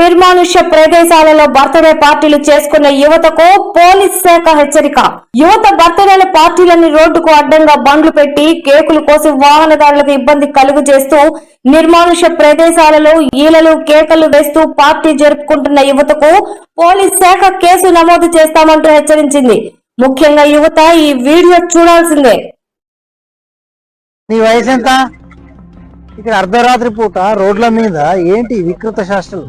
నిర్మానుష్య ప్రదేశాలలో బర్త్డే పార్టీలు చేసుకున్న యువతకు పోలీస్ శాఖ హెచ్చరిక. యువత బర్త్డేల పార్టీలని రోడ్డుకు అడ్డంగా బండ్లు పెట్టి కేకులు కోసి వాహనదారులకు ఇబ్బంది కలుగు చేస్తూ నిర్మానుష్య ప్రదేశాలలో ఈలలు కేకలు వేస్తూ పార్టీ జరుపుకుంటున్న యువతకు పోలీస్ శాఖ కేసు నమోదు చేస్తామంటూ హెచ్చరించింది. ముఖ్యంగా యువత ఈ వీడియో చూడాల్సిందే. నీ వయసు ఎంత ఇక్కడ అర్ధరాత్రి పూట రోడ్ల మీద ఏంటి వికృత శాస్త్రాలు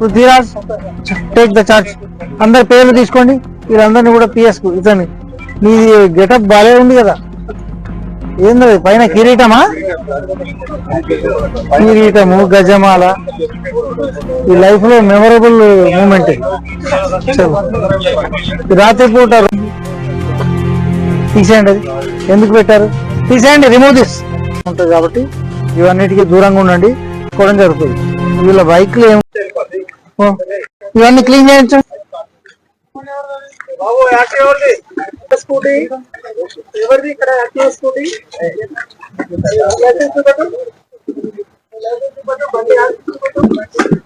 Prithviraj take the charge అందరి పేర్లు తీసుకోండి. వీళ్ళందరినీ కూడా పిఎస్ ఇతని నీ గెటప్ బాలే ఉంది కదా. ఏంది పైన కిరీటమా? కిరీటము గజమాల. ఈ లైఫ్లో మెమరబుల్ మూమెంట్ రాత్రి పూట తీసేయండి అది. ఎందుకు పెట్టారు? తీసేయండి రిమూవ్ దిస్ ఉంటుంది కాబట్టి ఇవన్నిటికీ దూరంగా ఉండండి. కూడా జరుగుతుంది. వీళ్ళ బైక్లు ఏం ఇవన్నీ క్లీన్ చేయించు బాబు యాక్టివ్ ఎవరిది స్కూటీ ఎవరిది ఇక్కడ యాక్టివ్ స్కూటీ లైసెన్స్ చూపెట్టు. లైసెన్స్ చూపెట్టు. బండి యాక్టివ్ చూపెట్టు.